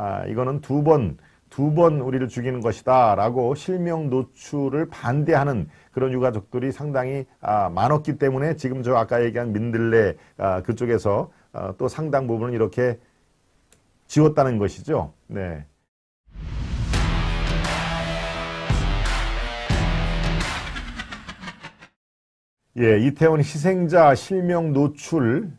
아, 이거는 두 번, 두 번 우리를 죽이는 것이다. 라고 실명 노출을 반대하는 그런 유가족들이 상당히 아, 많았기 때문에 지금 저 아까 얘기한 민들레 아, 그쪽에서 아, 또 상당 부분을 이렇게 지웠다는 것이죠. 네. 예, 이태원 희생자 실명 노출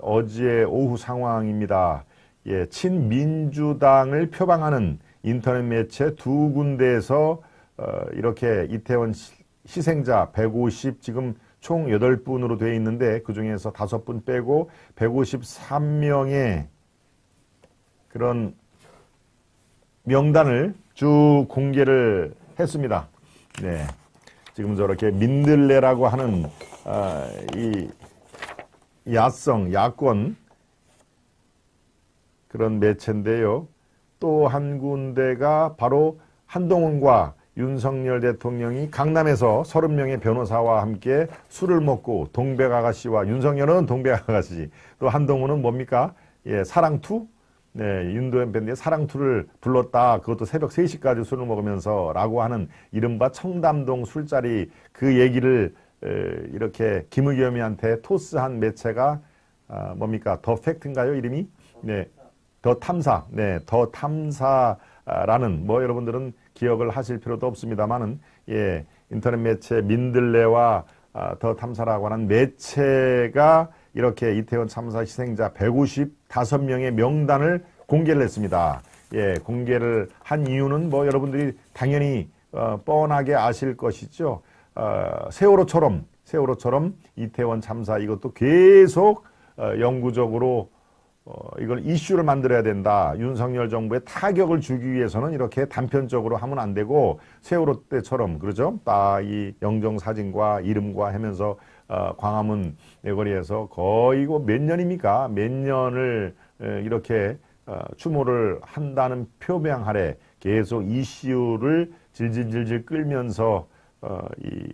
어제 오후 상황입니다. 예, 친민주당을 표방하는 인터넷 매체 두 군데에서 어, 이렇게 이태원 시- 희생자 150 지금 총 8분으로 되어 있는데 그 중에서 5분 빼고 153명의 그런 명단을 쭉 공개를 했습니다. 네. 지금 저렇게 민들레라고 하는 아, 이 야성, 야권 그런 매체인데요. 또 한 군데가 바로 한동훈과 윤석열 대통령이 강남에서 30명의 변호사와 함께 술을 먹고 동백 아가씨와 윤석열은 동백 아가씨 또 한동훈은 뭡니까? 예, 사랑투? 네, 윤도현 밴드의 사랑투를 불렀다. 그것도 새벽 3시까지 술을 먹으면서 라고 하는 이른바 청담동 술자리 그 얘기를 에, 이렇게 김의겸이한테 토스한 매체가 아, 뭡니까? 더 팩트인가요? 이름이? 네. 더 탐사, 네, 더 탐사라는 뭐 여러분들은 기억을 하실 필요도 없습니다만은 예, 인터넷 매체 민들레와 아, 더 탐사라고 하는 매체가 이렇게 이태원 참사 희생자 155명의 명단을 공개를 했습니다. 예, 공개를 한 이유는 뭐 여러분들이 당연히 어, 뻔하게 아실 것이죠. 어, 세월호처럼 세월호처럼 이태원 참사 이것도 계속 어, 영구적으로 어, 이걸 이슈를 만들어야 된다. 윤석열 정부에 타격을 주기 위해서는 이렇게 단편적으로 하면 안 되고 세월호 때처럼 그러죠. 딱 이 영정 사진과 이름과 하면서 어, 광화문 내거리에서 거의 그몇 년입니까? 몇 년을 에, 이렇게 어, 추모를 한다는 표명 아래 계속 이슈를 질질질질 끌면서 어, 이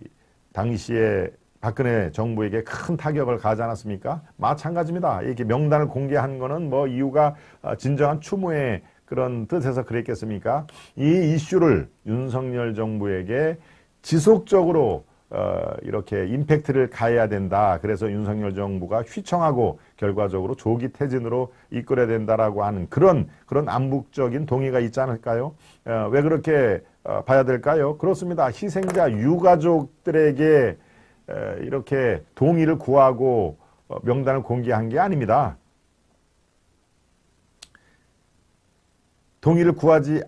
당시에 박근혜 정부에게 큰 타격을 가하지 않았습니까? 마찬가지입니다. 이렇게 명단을 공개한 거는 뭐 이유가 어, 진정한 추모의 그런 뜻에서 그랬겠습니까? 이 이슈를 윤석열 정부에게 지속적으로 어, 이렇게 임팩트를 가해야 된다. 그래서 윤석열 정부가 휘청하고 결과적으로 조기 퇴진으로 이끌어야 된다라고 하는 그런 그런 암묵적인 동의가 있지 않을까요? 어, 왜 그렇게 어, 봐야 될까요? 그렇습니다. 희생자 유가족들에게 에, 이렇게 동의를 구하고 어, 명단을 공개한 게 아닙니다. 동의를 구하지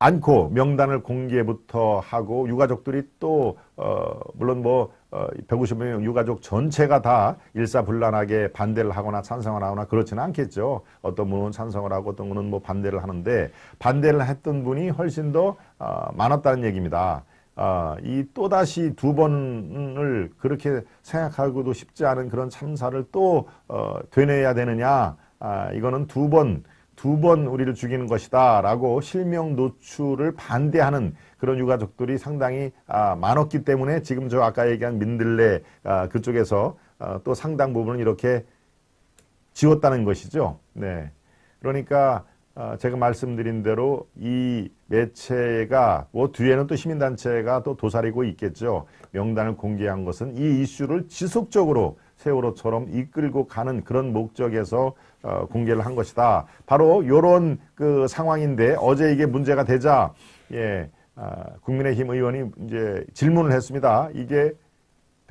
않고 명단을 공개부터 하고 유가족들이 또 어, 물론 뭐 어, 150명 유가족 전체가 다 일사불란하게 반대를 하거나 찬성을 하거나 그렇지는 않겠죠. 어떤 분은 찬성을 하고 어떤 분은 뭐 반대를 하는데 반대를 했던 분이 훨씬 더 어, 많았다는 얘기입니다. 아, 이 또다시 두 번을 그렇게 생각하고도 쉽지 않은 그런 참사를 또 어, 되뇌야 되느냐? 아, 이거는 두 번, 두 번 우리를 죽이는 것이다. 라고 실명 노출을 반대하는 그런 유가족들이 상당히 아, 많았기 때문에 지금 저 아까 얘기한 민들레 아, 그쪽에서 아, 또 상당 부분을 이렇게 지웠다는 것이죠. 네. 그러니까 어, 제가 말씀드린 대로 이 매체가 뭐 뒤에는 또 시민단체가 또 도사리고 있겠죠. 명단을 공개한 것은 이 이슈를 지속적으로 세월호처럼 이끌고 가는 그런 목적에서 어, 공개를 한 것이다. 바로 요런 그 상황인데 어제 이게 문제가 되자 예, 아, 국민의힘 의원이 이제 질문을 했습니다. 이게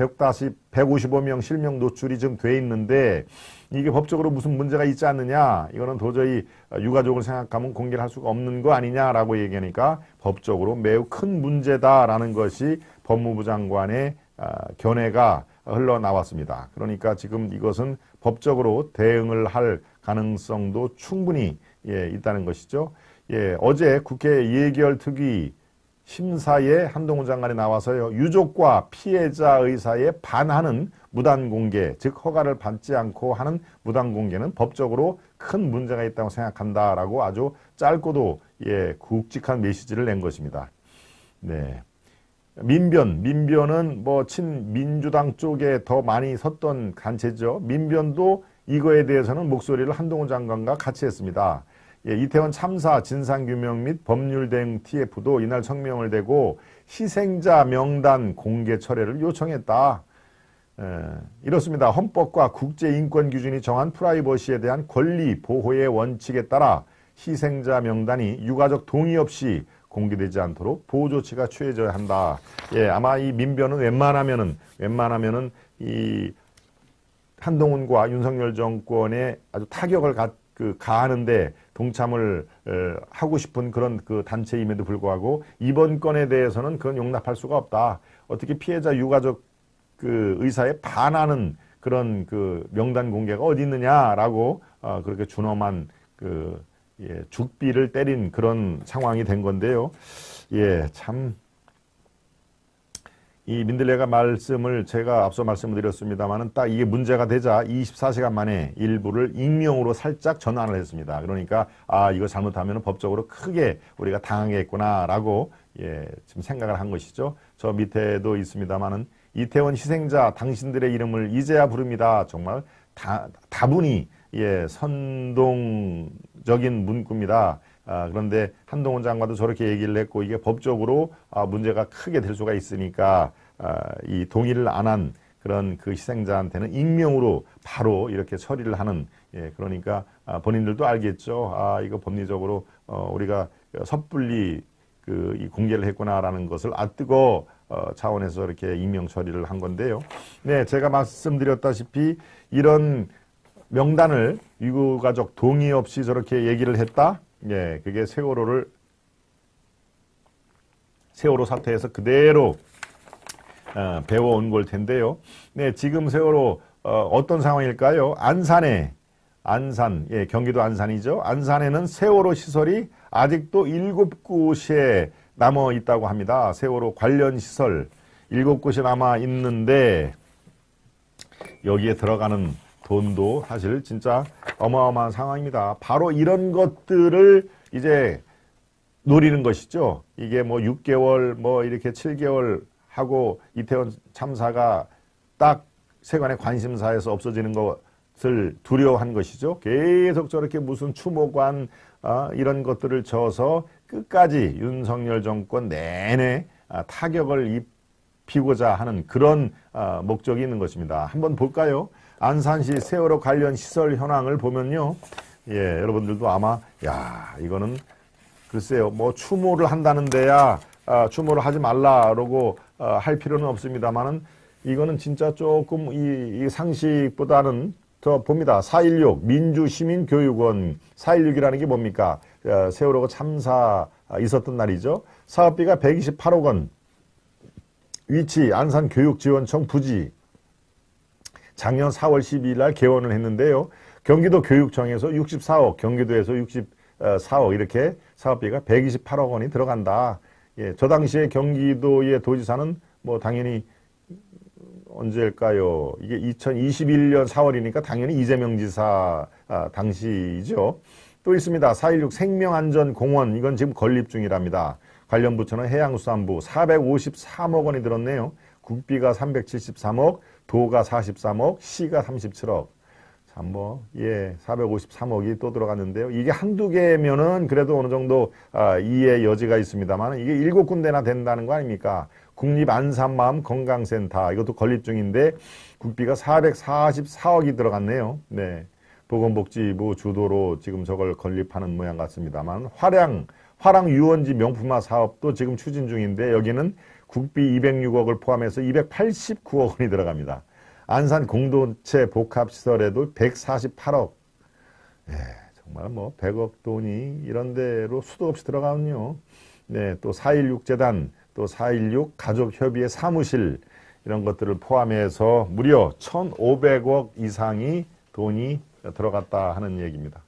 150, 155명 실명 노출이 지금 돼 있는데 이게 법적으로 무슨 문제가 있지 않느냐 이거는 도저히 유가족을 생각하면 공개를 할 수가 없는 거 아니냐라고 얘기하니까 법적으로 매우 큰 문제다라는 것이 법무부 장관의 아, 견해가 흘러나왔습니다. 그러니까 지금 이것은 법적으로 대응을 할 가능성도 충분히 예, 있다는 것이죠. 예, 어제 국회 예결 특위 심사에 한동훈 장관이 나와서요 유족과 피해자 의사에 반하는 무단 공개 즉 허가를 받지 않고 하는 무단 공개는 법적으로 큰 문제가 있다고 생각한다라고 아주 짧고도 예 굵직한 메시지를 낸 것입니다. 네. 민변, 민변은 뭐 친민주당 쪽에 더 많이 섰던 단체죠. 민변도 이거에 대해서는 목소리를 한동훈 장관과 같이 했습니다. 예, 이태원 참사 진상규명 및 법률 대응 TF도 이날 성명을 대고 희생자 명단 공개 철회를 요청했다. 에, 이렇습니다. 헌법과 국제인권 기준이 정한 프라이버시에 대한 권리 보호의 원칙에 따라 희생자 명단이 유가족 동의 없이 공개되지 않도록 보호 조치가 취해져야 한다. 예, 아마 이 민변은 웬만하면은 웬만하면은 이 한동훈과 윤석열 정권에 아주 타격을 가, 그, 가하는데 동참을 에, 하고 싶은 그런 그 단체임에도 불구하고 이번 건에 대해서는 그건 용납할 수가 없다. 어떻게 피해자 유가족 그 의사에 반하는 그런 그 명단 공개가 어디 있느냐라고 어, 그렇게 준엄한 그 예, 죽비를 때린 그런 상황이 된 건데요. 예, 참. 이 민들레가 말씀을 제가 앞서 말씀을 드렸습니다만은 딱 이게 문제가 되자 24시간 만에 일부를 익명으로 살짝 전환을 했습니다. 그러니까 아 이거 잘못하면 법적으로 크게 우리가 당하겠구나라고 예 지금 생각을 한 것이죠. 저 밑에도 있습니다만은 이태원 희생자 당신들의 이름을 이제야 부릅니다. 정말 다 다분히 예 선동적인 문구입니다. 아, 그런데 한동훈 장관도 저렇게 얘기를 했고 이게 법적으로 아, 문제가 크게 될 수가 있으니까 아, 이 동의를 안 한 그런 그 희생자한테는 익명으로 바로 이렇게 처리를 하는 예, 그러니까 아, 본인들도 알겠죠. 아 이거 법리적으로 어, 우리가 섣불리 그 이 공개를 했구나라는 것을 아 뜨거 어, 차원에서 이렇게 익명 처리를 한 건데요. 네, 제가 말씀드렸다시피 이런 명단을 유가족 동의 없이 저렇게 얘기를 했다. 예, 그게 세월호를 세월호 사태에서 그대로 어, 배워온 걸 텐데요. 네, 지금 세월호 어, 어떤 상황일까요? 안산에 안산, 예, 경기도 안산이죠. 안산에는 세월호 시설이 아직도 일곱 곳에 남아 있다고 합니다. 세월호 관련 시설 일곱 곳이 남아 있는데 여기에 들어가는 돈도 사실 진짜 어마어마한 상황입니다. 바로 이런 것들을 이제 노리는 것이죠. 이게 뭐 6개월 뭐 이렇게 7개월 하고 이태원 참사가 딱 세관의 관심사에서 없어지는 것을 두려워한 것이죠. 계속 저렇게 무슨 추모관 아, 이런 것들을 져서 끝까지 윤석열 정권 내내 아, 타격을 입히고자 하는 그런 아, 목적이 있는 것입니다. 한번 볼까요? 안산시 세월호 관련 시설 현황을 보면요. 예, 여러분들도 아마 야 이거는 글쎄요 뭐 추모를 한다는 데야 아, 추모를 하지 말라라고 아, 할 필요는 없습니다만은 이거는 진짜 조금 이, 이 상식보다는 더 봅니다. 4.16 민주시민교육원 4.16이라는 게 뭡니까? 아, 세월호가 참사 있었던 날이죠. 사업비가 128억 원. 위치 안산교육지원청 부지 작년 4월 12일 날 개원을 했는데요. 경기도 교육청에서 64억, 경기도에서 64억 이렇게 사업비가 128억 원이 들어간다. 예, 저 당시에 경기도의 도지사는 뭐 당연히 언제일까요? 이게 2021년 4월이니까 당연히 이재명 지사 아, 당시이죠. 또 있습니다. 4.16 생명안전공원 이건 지금 건립 중이랍니다. 관련 부처는 해양수산부 453억 원이 들었네요. 국비가 373억, 도가 43억, 시가 37억. 참, 뭐, 예, 453억이 또 들어갔는데요. 이게 한두 개면은 그래도 어느 정도, 아, 이해 여지가 있습니다만, 이게 일곱 군데나 된다는 거 아닙니까? 국립안산마음 건강센터, 이것도 건립 중인데, 국비가 444억이 들어갔네요. 네. 보건복지부 주도로 지금 저걸 건립하는 모양 같습니다만, 화량, 화랑 유원지 명품화 사업도 지금 추진 중인데, 여기는 국비 206억을 포함해서 289억 원이 들어갑니다. 안산 공동체 복합시설에도 148억. 예, 정말 뭐 100억 돈이 이런 데로 수도 없이 들어가군요. 네, 또 4.16 재단, 또 4.16 가족협의회 사무실 이런 것들을 포함해서 무려 1,500억 이상이 돈이 들어갔다 하는 얘기입니다.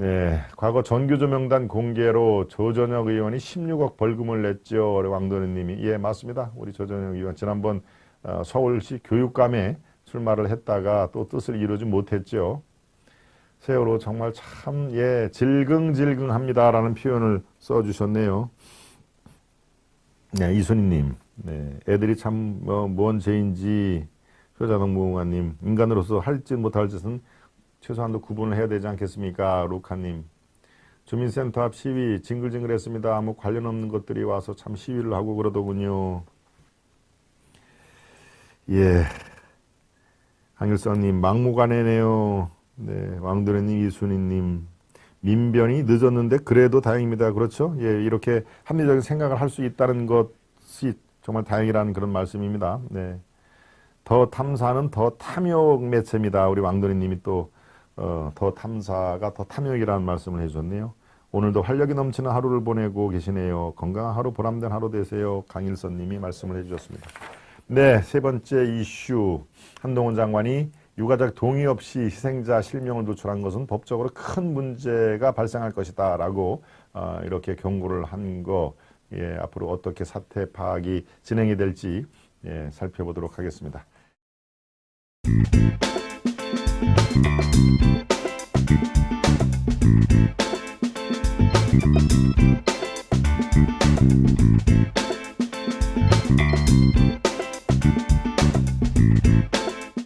네, 과거 전교조명단 공개로 조전혁 의원이 16억 벌금을 냈죠. 왕도현님이 예 맞습니다. 우리 조전혁 의원 지난번 어, 서울시 교육감에 출마를 했다가 또 뜻을 이루지 못했죠. 세월호 정말 참 예 질긍질긍합니다라는 표현을 써주셨네요. 네 이순희님, 네 애들이 참뭔 뭐, 죄인지 효자동무관님 인간으로서 할 짓 못할 짓은 최소한도 구분을 해야 되지 않겠습니까? 로카님. 주민센터 앞 시위 징글징글했습니다. 아무 관련 없는 것들이 와서 참 시위를 하고 그러더군요. 예. 한일선님 막무가내네요. 네, 왕도련님, 이순희님 민변이 늦었는데 그래도 다행입니다. 그렇죠? 예, 이렇게 합리적인 생각을 할 수 있다는 것이 정말 다행이라는 그런 말씀입니다. 네. 더 탐사는 더 탐욕 매체입니다. 우리 왕도련님이 또 어, 더 탐사가 더 탐욕이라는 말씀을 해주셨네요. 오늘도 활력이 넘치는 하루를 보내고 계시네요. 건강한 하루, 보람된 하루 되세요. 강일선 님이 말씀을 해주셨습니다. 네, 세 번째 이슈. 한동훈 장관이 유가족 동의 없이 희생자 실명을 노출한 것은 법적으로 큰 문제가 발생할 것이다. 라고 어, 이렇게 경고를 한 거, 예, 앞으로 어떻게 사태 파악이 진행이 될지 예, 살펴보도록 하겠습니다. Thank you.